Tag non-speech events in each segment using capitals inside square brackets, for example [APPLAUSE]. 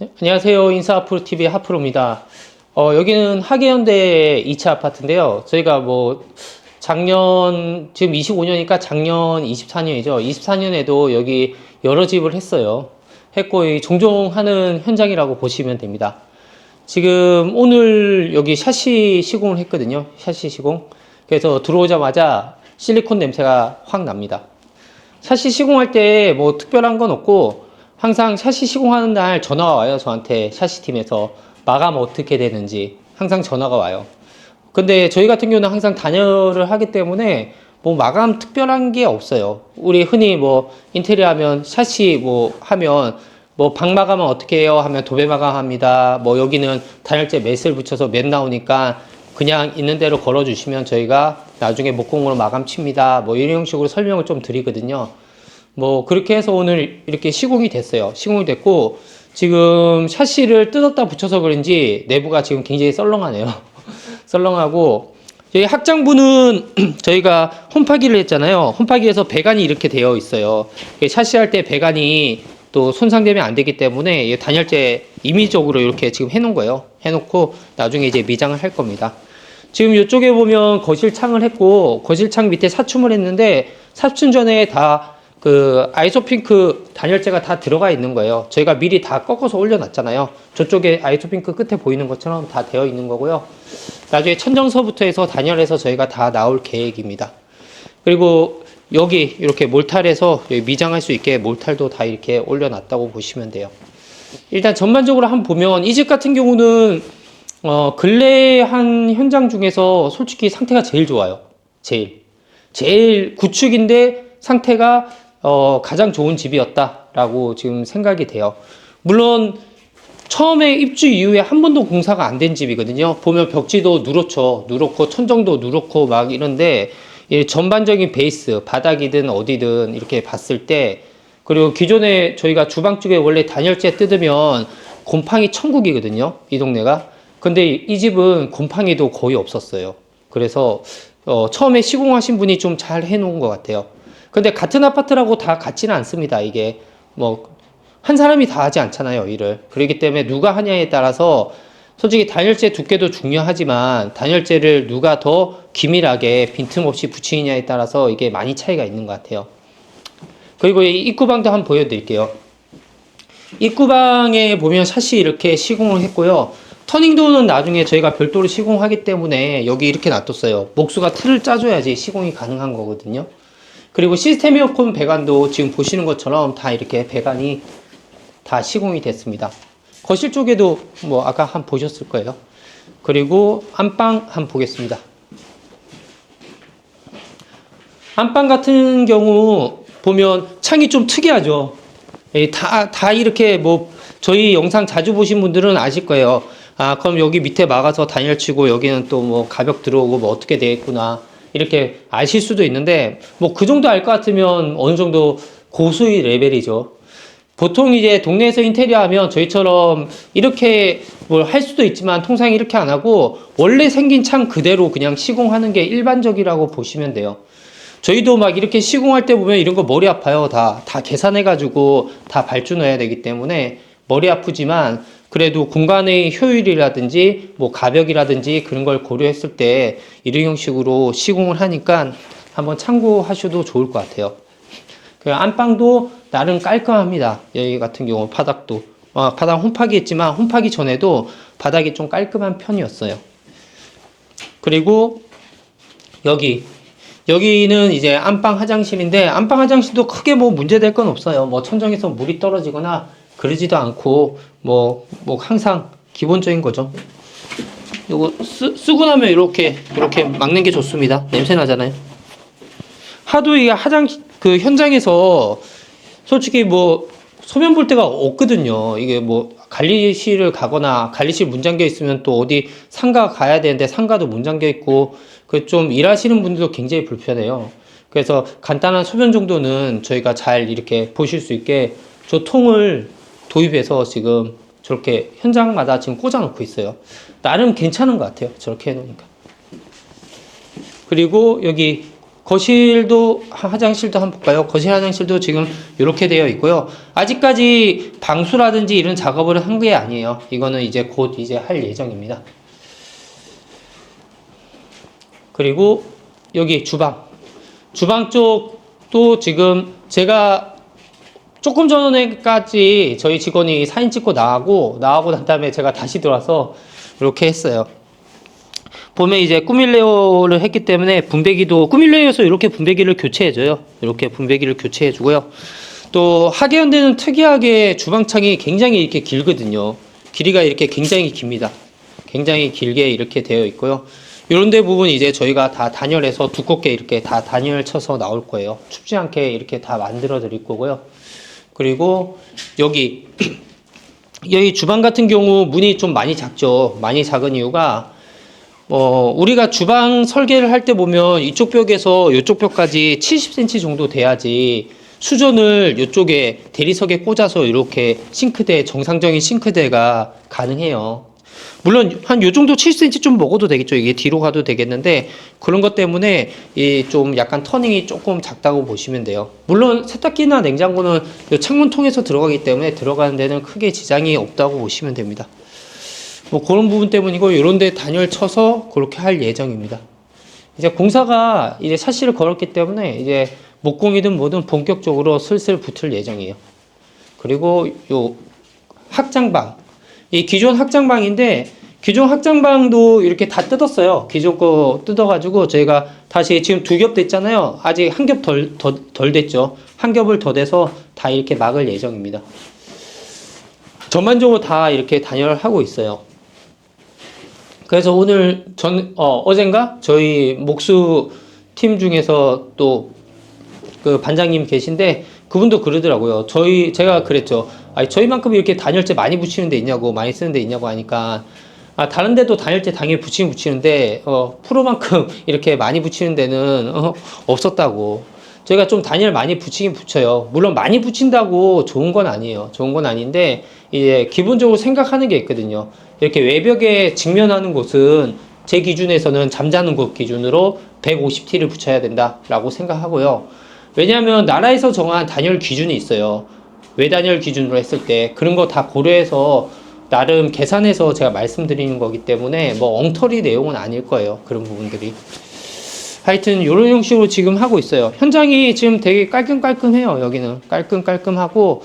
네, 안녕하세요. 인사하프로TV 하프로입니다. 어, 여기는 하계현대 2차 아파트인데요. 저희가 뭐, 작년, 지금 25년이니까 작년 24년이죠. 24년에도 여기 여러 집을 했어요. 했고, 이 종종 하는 현장이라고 보시면 됩니다. 지금 오늘 여기 샤시 시공을 했거든요. 샤시 시공. 그래서 들어오자마자 실리콘 냄새가 확 납니다. 샤시 시공할 때 뭐 특별한 건 없고 항상 샤시 시공하는 날 전화가 와요 저한테 샤시 팀에서. 마감 어떻게 되는지 항상 전화가 와요. 근데 저희 같은 경우는 항상 단열을 하기 때문에 뭐 마감 특별한 게 없어요. 우리 흔히 뭐 인테리어 하면 샤시 뭐 하면 뭐 방 마감은 어떻게 해요? 하면 도배 마감합니다. 뭐 여기는 단열재 매스를 붙여서 몇 나오니까 그냥 있는 대로 걸어 주시면 저희가 나중에 목공으로 마감 칩니다. 뭐 이런 식으로 설명을 좀 드리거든요 뭐 그렇게 해서 오늘 이렇게 시공이 됐어요. 시공이 됐고 지금 샤시를 뜯었다 붙여서 그런지 내부가 지금 굉장히 썰렁하네요. [LAUGHS] 썰렁하고 저희 확장부는 [CLEARS THROAT] 저희가 홈파기를 했잖아요. 홈파기에서 배관이 이렇게 되어 있어요. 샤시 할 때 배관이 또 손상되면 안 되기 때문에 이 단열재 임의적으로 이렇게 지금 해놓은 거예요. 해놓고 나중에 이제 미장을 할 겁니다. 지금 이쪽에 보면 거실 창을 했고 거실 창 밑에 사춤을 했는데 사춤 전에 다 그 아이소핑크 단열재가 다 들어가 있는 거예요. 저희가 미리 다 꺾어서 올려놨잖아요. 저쪽에 아이소핑크 끝에 보이는 것처럼 다 되어 있는 거고요. 나중에 천정서부터 해서 단열해서 저희가 다 나올 계획입니다. 그리고 여기 이렇게 몰탈해서 여기 미장할 수 있게 몰탈도 다 이렇게 올려놨다고 보시면 돼요. 일단 전반적으로 한번 보면 이 집 같은 경우는 어, 근래 한 현장 중에서 솔직히 상태가 제일 좋아요. 제일. 제일 구축인데 상태가 어, 가장 좋은 집이었다라고 지금 생각이 돼요. 물론 처음에 입주 이후에 한 번도 공사가 안 된 집이거든요. 보면 벽지도 누렇죠. 누렇고 천정도 누렇고 막 이런데 이 전반적인 베이스 바닥이든 어디든 이렇게 봤을 때 그리고 기존에 저희가 주방 쪽에 원래 단열재 뜯으면 곰팡이 천국이거든요. 이 동네가. 근데 이 집은 곰팡이도 거의 없었어요. 그래서 어, 처음에 시공하신 분이 좀 잘 해놓은 것 같아요. 근데 같은 아파트라고 다 같지는 않습니다. 이게 뭐 한 사람이 다 하지 않잖아요, 일을. 그렇기 때문에 누가 하냐에 따라서 솔직히 단열재 두께도 중요하지만 단열재를 누가 더 기밀하게 빈틈없이 붙이느냐에 따라서 이게 많이 차이가 있는 것 같아요. 그리고 이 입구방도 한번 보여드릴게요. 입구방에 보면 샷이 이렇게 시공을 했고요. 터닝도어는 나중에 저희가 별도로 시공하기 때문에 여기 이렇게 놔뒀어요. 목수가 틀을 짜줘야지 시공이 가능한 거거든요. 그리고 시스템 에어컨 배관도 지금 보시는 것처럼 다 이렇게 배관이 다 시공이 됐습니다. 거실 쪽에도 뭐 아까 한 보셨을 거예요. 그리고 안방 한 보겠습니다. 안방 같은 경우 보면 창이 좀 특이하죠. 예, 다, 다 이렇게 뭐 저희 영상 자주 보신 분들은 아실 거예요. 아, 그럼 여기 밑에 막아서 단열 치고 여기는 또 뭐 가벽 들어오고 뭐 어떻게 되겠구나. 이렇게 아실 수도 있는데 뭐 그 정도 알 것 같으면 어느 정도 고수의 레벨이죠. 보통 이제 동네에서 인테리어 하면 저희처럼 이렇게 뭘 할 수도 있지만 통상 이렇게 안 하고 원래 생긴 창 그대로 그냥 시공하는 게 일반적이라고 보시면 돼요. 저희도 막 이렇게 시공할 때 보면 이런 거 머리 아파요. 다, 다 계산해가지고 다 발주 넣어야 되기 때문에 머리 아프지만 그래도 공간의 효율이라든지 뭐 가벽이라든지 그런 걸 고려했을 때 이런 형식으로 시공을 하니까 한번 참고하셔도 좋을 것 같아요. 그 안방도 나름 깔끔합니다. 여기 같은 경우 바닥도 어, 바닥 홈파기 했지만 홈파기 전에도 바닥이 좀 깔끔한 편이었어요. 그리고 여기 여기는 이제 안방 화장실인데 안방 화장실도 크게 뭐 문제될 건 없어요. 뭐 천정에서 물이 떨어지거나 그러지도 않고 뭐 뭐 항상 기본적인 거죠. 요거 쓰, 쓰고 나면 이렇게 이렇게 막는 게 좋습니다. 냄새 나잖아요. 하도 이게 화장 그 현장에서 솔직히 뭐 소변 볼 데가 없거든요. 이게 뭐 관리실을 가거나 관리실 문 잠겨 있으면 또 어디 상가 가야 되는데 상가도 문 잠겨 있고 그 좀 일하시는 분들도 굉장히 불편해요. 그래서 간단한 소변 정도는 저희가 잘 이렇게 보실 수 있게 저 통을 도입해서 지금 저렇게 현장마다 지금 꽂아 놓고 있어요. 나름 괜찮은 것 같아요. 저렇게 해 놓으니까. 그리고 여기 거실도 하- 화장실도 한번 볼까요? 거실 화장실도 지금 이렇게 되어 있고요. 아직까지 방수라든지 이런 작업을 한 게 아니에요. 이거는 이제 곧 이제 할 예정입니다. 그리고 여기 주방. 주방 쪽도 지금 제가 조금 전에까지 저희 직원이 사진 찍고 나가고 나가고 난 다음에 제가 다시 들어와서 이렇게 했어요. 보면 이제 꾸밀레오를 했기 때문에 분배기도 꾸밀레오에서 이렇게 분배기를 교체해줘요. 이렇게 분배기를 교체해주고요. 또 하계연대는 특이하게 주방창이 굉장히 이렇게 길거든요. 길이가 이렇게 굉장히 깁니다. 굉장히 길게 이렇게 되어 있고요. 이런 데 부분 이제 저희가 다 단열해서 두껍게 이렇게 다 단열 쳐서 나올 거예요. 춥지 않게 이렇게 다 만들어 드릴 거고요. 그리고 여기 [CLEARS THROAT] 여기 주방 같은 경우 문이 좀 많이 작죠. 많이 작은 이유가 어, 우리가 주방 설계를 할 때 보면 이쪽 벽에서 이쪽 벽까지 70cm 정도 돼야지 수전을 이쪽에 대리석에 꽂아서 이렇게 싱크대, 정상적인 싱크대가 가능해요. 물론 한 요 정도 70cm 좀 먹어도 되겠죠. 이게 뒤로 가도 되겠는데 그런 것 때문에 이 좀 약간 터닝이 조금 작다고 보시면 돼요. 물론 세탁기나 냉장고는 요 창문 통해서 들어가기 때문에 들어가는 데는 크게 지장이 없다고 보시면 됩니다. 뭐 그런 부분 때문이고 이런 데 단열 쳐서 그렇게 할 예정입니다. 이제 공사가 이제 사실을 걸었기 때문에 이제 목공이든 뭐든 본격적으로 슬슬 붙을 예정이에요. 그리고 요 학장방. 이 기존 학장방인데 기존 학장방도 이렇게 다 뜯었어요. 기존 거 뜯어가지고 저희가 다시 지금 두 겹 됐잖아요. 아직 한 겹 덜, 더, 덜 됐죠. 한 겹을 더 돼서 다 이렇게 막을 예정입니다. 전반적으로 다 이렇게 단열하고 있어요. 그래서 오늘 전, 어, 어젠가 저희 목수 팀 중에서 또 그 반장님 계신데 그분도 그러더라고요. 저희, 제가 그랬죠. 아니, 저희만큼 이렇게 단열재 많이 붙이는 데 있냐고, 많이 쓰는 데 있냐고 하니까 아, 다른 데도 단열재 당연히 붙이긴 붙이는데, 어, 프로만큼 [LAUGHS] 이렇게 많이 붙이는 데는, 어, 없었다고. 저희가 좀 단열 많이 붙이긴 붙여요. 물론 많이 붙인다고 좋은 건 아니에요. 좋은 건 아닌데, 이제 기본적으로 생각하는 게 있거든요. 이렇게 외벽에 직면하는 곳은 제 기준에서는 잠자는 곳 기준으로 150T를 붙여야 된다라고 생각하고요. 왜냐하면 나라에서 정한 단열 기준이 있어요. 외단열 기준으로 했을 때 그런 거 다 고려해서 나름 계산해서 제가 말씀드리는 거기 때문에 뭐 엉터리 내용은 아닐 거예요. 그런 부분들이. 하여튼 이런 형식으로 지금 하고 있어요. 현장이 지금 되게 깔끔깔끔해요. 여기는 깔끔깔끔하고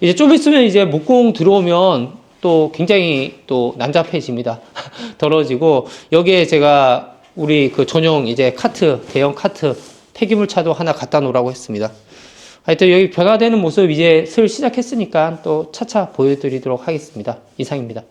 이제 좀 있으면 이제 목공 들어오면 또 굉장히 또 난잡해집니다. [LAUGHS] 더러지고 여기에 제가 우리 그 전용 이제 카트 대형 카트 폐기물 차도 하나 갖다 놓으라고 했습니다. 하여튼 여기 변화되는 모습 이제 슬 시작했으니까 또 차차 보여드리도록 하겠습니다. 이상입니다.